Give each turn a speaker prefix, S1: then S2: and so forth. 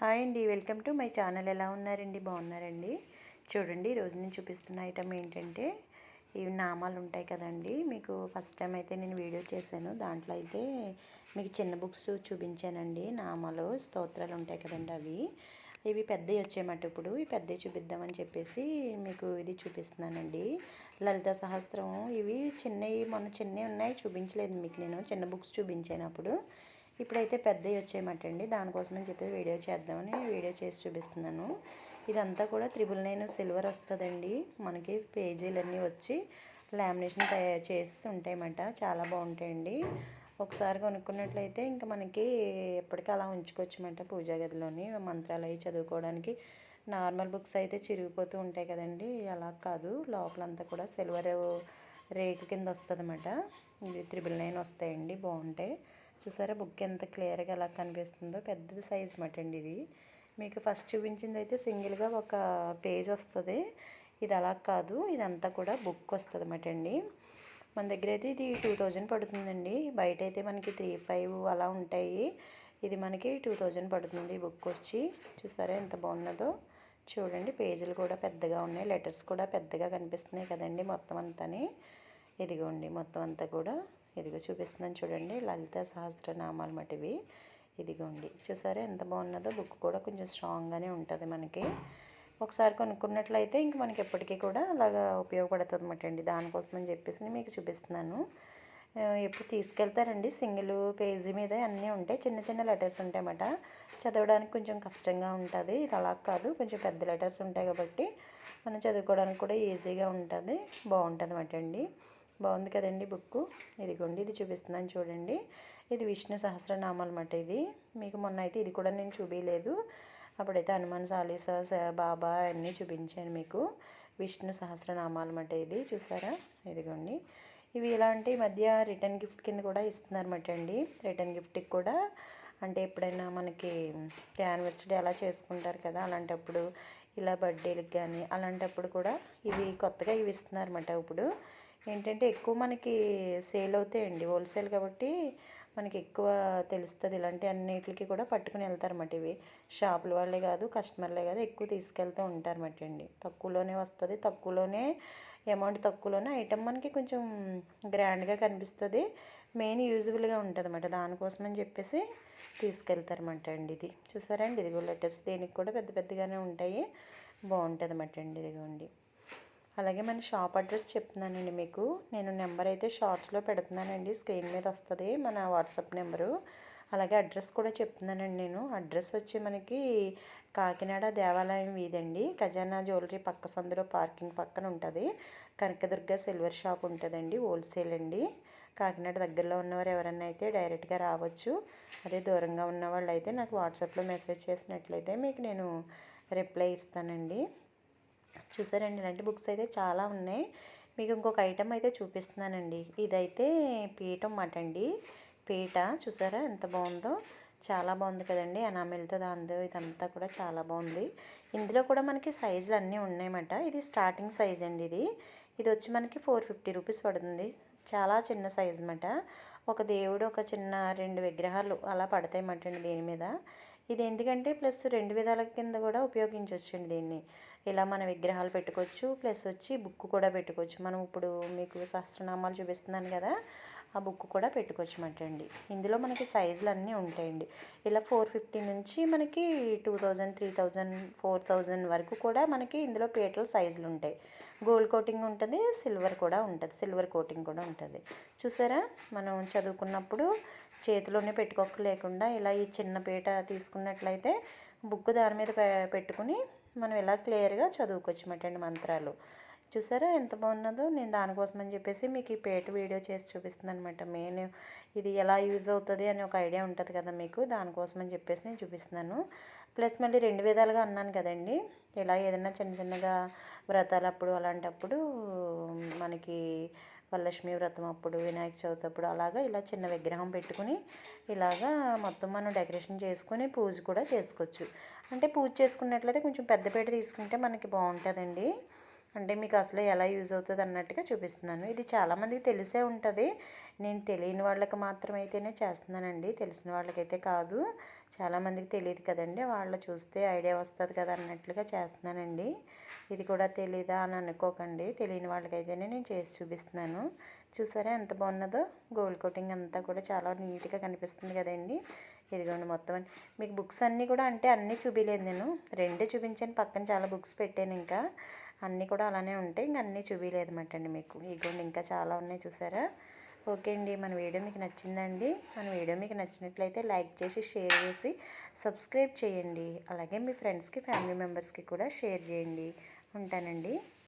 S1: Hi అండి welcome to my channel. ఎలా ఉన్నారండి? బాగున్నారండి? చూడండి ఈరోజు నేను చూపిస్తున్న ఐటమ్ ఏంటంటే ఇవి నామాలు ఉంటాయి కదండి. మీకు ఫస్ట్ టైం అయితే నేను వీడియో చేశాను. దాంట్లో అయితే మీకు చిన్న బుక్స్ చూపించానండి. నామాలు స్తోత్రాలు ఉంటాయి కదండి అవి. ఇవి పెద్దవి వచ్చాయన్నమాట ఇప్పుడు. ఈ పెద్దవి చూపిద్దామని చెప్పేసి మీకు ఇది చూపిస్తున్నానండి. లలిత సహస్రం. ఇవి చిన్నవి మొన్న చిన్నవి ఉన్నాయి. చూపించలేదు మీకు నేను. చిన్న బుక్స్ చూపించాను అప్పుడు. ఇప్పుడైతే పెద్దవి వచ్చాయన్నమాట అండి దానికోసమని చెప్పి వీడియో చేద్దామని వీడియో చేసి చూపిస్తున్నాను. ఇదంతా కూడా త్రిబుల్ నైన్ సిల్వర్ వస్తుందండి. మనకి పేజీలన్నీ వచ్చి లామినేషన్ తయారు చేసి ఉంటాయన్నమాట. చాలా బాగుంటాయండి. ఒకసారి కొనుక్కున్నట్లయితే ఇంకా మనకి ఎప్పటికీ అలా ఉంచుకోవచ్చమాట పూజా గదిలోని మంత్రాలు అవి చదువుకోవడానికి. నార్మల్ బుక్స్ అయితే చిరిగిపోతూ ఉంటాయి కదండి. అలా కాదు. లోపలంతా కూడా సిల్వర్ రేకు కింద వస్తుంది అన్నమాట ఇది త్రిబుల్ నైన్ వస్తాయండి. బాగుంటాయి. చూసారా? బుక్ ఎంత క్లియర్గా ఎలా కనిపిస్తుందో. పెద్దది సైజ్ మాట అండి ఇది. మీకు ఫస్ట్ చూపించింది అయితే సింగిల్గా ఒక పేజ్ వస్తుంది. ఇది అలా కాదు. ఇదంతా కూడా బుక్ వస్తుంది అన్నమాట అండి మన దగ్గర అయితే ఇది టూ థౌజండ్ పడుతుందండి. బయట అయితే మనకి త్రీ ఫైవ్ అలా ఉంటాయి. ఇది మనకి టూ థౌజండ్ పడుతుంది బుక్ వచ్చి. చూసారా ఎంత బాగున్నదో. చూడండి పేజీలు కూడా పెద్దగా ఉన్నాయి. లెటర్స్ కూడా పెద్దగా కనిపిస్తున్నాయి కదండి మొత్తం అంతాని. ఇదిగోండి మొత్తం అంతా కూడా ఇదిగో చూపిస్తున్నాను చూడండి లలిత సహస్రనామాలు మటివి. ఇదిగోండి చూసారా ఎంత బాగున్నదో? బుక్ కూడా కొంచెం స్ట్రాంగ్గానే ఉంటుంది మనకి. ఒకసారి కొనుక్కున్నట్లయితే ఇంక మనకి ఎప్పటికీ కూడా అలాగా ఉపయోగపడుతుంది అనమాట అండి దానికోసమని చెప్పేసి మీకు చూపిస్తున్నాను. ఎప్పుడు తీసుకెళ్తారండి? సింగిల్ పేజీ మీద అన్నీ ఉంటాయి. చిన్న చిన్న లెటర్స్ ఉంటాయన్నమాట చదవడానికి కొంచెం కష్టంగా ఉంటుంది. ఇది అలా కాదు కొంచెం పెద్ద లెటర్స్ ఉంటాయి కాబట్టి మనం చదువుకోవడానికి కూడా ఈజీగా ఉంటుంది బాగుంటుంది అన్నమాట అండి బాగుంది కదండి బుక్ ఇదిగోండి ఇది చూపిస్తున్నాను చూడండి. ఇది విష్ణు సహస్రనామాలు అన్నమాట ఇది. మీకు మొన్న అయితే ఇది కూడా నేను చూపించలేదు అప్పుడైతే హనుమాన్ సాలీసా బాబా అన్నీ చూపించాను మీకు. విష్ణు సహస్రనామాలు అన్నమాట ఇది. చూసారా? ఇదిగోండి. ఇవి ఇలాంటి మధ్య రిటర్న్ గిఫ్ట్ కింద కూడా ఇస్తున్నారన్నమాట అండి. రిటర్న్ గిఫ్ట్కి కూడా. అంటే ఎప్పుడైనా మనకి యానివర్సరీ అలా చేసుకుంటారు కదా అలాంటప్పుడు ఇలా బర్త్డేలకు కానీ అలాంటప్పుడు కూడా ఇవి కొత్తగా ఇవి ఇస్తున్నారన్నమాట ఇప్పుడు. ఏంటంటే ఎక్కువ మనకి సేల్ అవుతాయండి హోల్సేల్ కాబట్టి మనకి ఎక్కువ తెలుస్తుంది. ఇలాంటి అన్నిటికి కూడా పట్టుకుని వెళ్తారన్నమాట ఇవి. షాపుల వాళ్ళే కాదు కస్టమర్లే కాదు ఎక్కువ తీసుకెళ్తూ ఉంటారన్నమాట అండి. తక్కువలోనే వస్తుంది. తక్కువలోనే అమౌంట్ తక్కువలోనే ఐటమ్ మనకి కొంచెం గ్రాండ్గా కనిపిస్తుంది. మెయిన్ యూజబుల్గా ఉంటుంది అన్నమాట దానికోసమని చెప్పేసి తీసుకెళ్తారన్నమాట అండి ఇది. చూసారండి ఇదిగో లెటర్స్ దేనికి కూడా పెద్ద పెద్దగానే ఉంటాయి. బాగుంటుంది అన్నమాట అండి ఇదిగోండి. అలాగే మన షాప్ అడ్రస్ చెప్తున్నానండి మీకు. నేను నెంబర్ అయితే షార్ట్స్లో పెడుతున్నానండి. స్క్రీన్ మీద వస్తుంది మన వాట్సాప్ నెంబరు. అలాగే అడ్రస్ కూడా చెప్తున్నానండి నేను. అడ్రస్ వచ్చి మనకి కాకినాడ దేవాలయం వీధండి. ఖజానా జ్యువెలరీ పక్క సందులో పార్కింగ్ పక్కన ఉంటుంది. కనకదుర్గ సిల్వర్ షాప్ ఉంటుందండి హోల్సేల్ అండి. కాకినాడ దగ్గరలో ఉన్నవారు ఎవరన్నా అయితే డైరెక్ట్గా రావచ్చు. అదే దూరంగా ఉన్న వాళ్ళు అయితే నాకు వాట్సాప్లో మెసేజ్ చేసినట్లయితే మీకు నేను రిప్లై ఇస్తానండి. చూసారండి. ఇలాంటి బుక్స్ అయితే చాలా ఉన్నాయి. మీకు ఇంకొక ఐటెం అయితే చూపిస్తున్నానండి. ఇదైతే పీఠం మాట అండి పీట చూసారా ఎంత బాగుందో? చాలా బాగుంది కదండి. అనామిల్తో దాంతో ఇదంతా కూడా చాలా బాగుంది. ఇందులో కూడా మనకి సైజులు అన్నీ ఉన్నాయన్నమాట. ఇది స్టార్టింగ్ సైజ్ అండి ఇది. ఇది వచ్చి మనకి ఫోర్ ఫిఫ్టీ రూపీస్ పడుతుంది. చాలా చిన్న సైజ్ అన్నమాట ఒక దేవుడు ఒక చిన్న రెండు విగ్రహాలు అలా పడతాయి అన్నమాట దీని మీద. ఇది ఎందుకంటే ప్లస్ రెండు విధాల కింద కూడా ఉపయోగించవచ్చండి దీన్ని. ఇలా మన విగ్రహాలు పెట్టుకోవచ్చు ప్లస్ వచ్చి బుక్ కూడా పెట్టుకోవచ్చు. మనం ఇప్పుడు మీకు సహస్రనామాలు చూపిస్తున్నాను కదా ఆ బుక్ కూడా పెట్టుకోవచ్చు అండి ఇందులో మనకి సైజులు అన్నీ ఉంటాయండి. ఇలా ఫోర్ ఫిఫ్టీ నుంచి మనకి two thousand three thousand four thousand వరకు కూడా మనకి ఇందులో పీటల సైజులు ఉంటాయి గోల్డ్ కోటింగ్ ఉంటుంది సిల్వర్ కూడా ఉంటుంది సిల్వర్ కోటింగ్ కూడా ఉంటుంది. చూసారా? మనం చదువుకున్నప్పుడు చేతిలోనే పెట్టుకోక లేకుండా ఇలా ఈ చిన్న పీట తీసుకున్నట్లయితే బుక్ దాని మీద పెట్టుకుని మనం ఇలా క్లియర్గా చదువుకోవచ్చు మంత్రాలు. చూసారా? ఎంత బాగున్నదో నేను దానికోసం అని చెప్పేసి మీకు ఈ పేట వీడియో చేసి చూపిస్తుంది అనమాట మెయిన్ ఇది ఎలా యూజ్ అవుతుంది అని ఒక ఐడియా ఉంటుంది కదా మీకు? దానికోసం అని చెప్పేసి నేను చూపిస్తున్నాను. ప్లస్ మళ్ళీ రెండు విధాలుగా అన్నాను కదండి. ఇలా ఏదైనా చిన్న చిన్నగా వ్రతాలప్పుడు అలాంటప్పుడు మనకి వరలక్ష్మి వ్రతం అప్పుడు వినాయక చవితి అప్పుడు అలాగా ఇలా చిన్న విగ్రహం పెట్టుకుని ఇలాగా మొత్తం మనం డెకరేషన్ చేసుకుని పూజ కూడా చేసుకోవచ్చు. అంటే పూజ చేసుకున్నట్లయితే కొంచెం పెద్ద పేట తీసుకుంటే మనకి బాగుంటుందండి. అంటే మీకు అసలు ఎలా యూజ్ అవుతుంది అన్నట్టుగా చూపిస్తున్నాను. ఇది చాలామందికి తెలిసే ఉంటుంది. నేను తెలియని వాళ్ళకి మాత్రం అయితేనే చేస్తున్నానండి. తెలిసిన వాళ్ళకైతే కాదు. చాలామందికి తెలియదు కదండి. వాళ్ళు చూస్తే ఐడియా వస్తుంది కదా అన్నట్లుగా చేస్తున్నానండి. ఇది కూడా తెలీదా అని అనుకోకండి. తెలియని వాళ్ళకైతేనే నేను చేసి చూపిస్తున్నాను. చూసారా ఎంత బాగున్నదో? గోల్డ్ కోటింగ్ అంతా కూడా చాలా నీట్గా కనిపిస్తుంది కదండి. ఇదిగోండి మొత్తం మీకు బుక్స్ అన్నీ కూడా అంటే అన్నీ చూపించలేదు నేను. రెండే చూపించాను. పక్కన చాలా బుక్స్ పెట్టాను ఇంకా. అన్నీ కూడా అలానే ఉంటాయి ఇంక అన్నీ చూపించలేదు అండి మీకు. ఇగోండి ఇంకా చాలా ఉన్నాయి చూసారా? ఓకే అండి మన వీడియో మీకు నచ్చిందండి. మన వీడియో మీకు నచ్చినట్లయితే లైక్ చేసి షేర్ చేసి సబ్స్క్రైబ్ చేయండి. అలాగే మీ ఫ్రెండ్స్కి ఫ్యామిలీ మెంబర్స్కి కూడా షేర్ చేయండి. ఉంటానండి.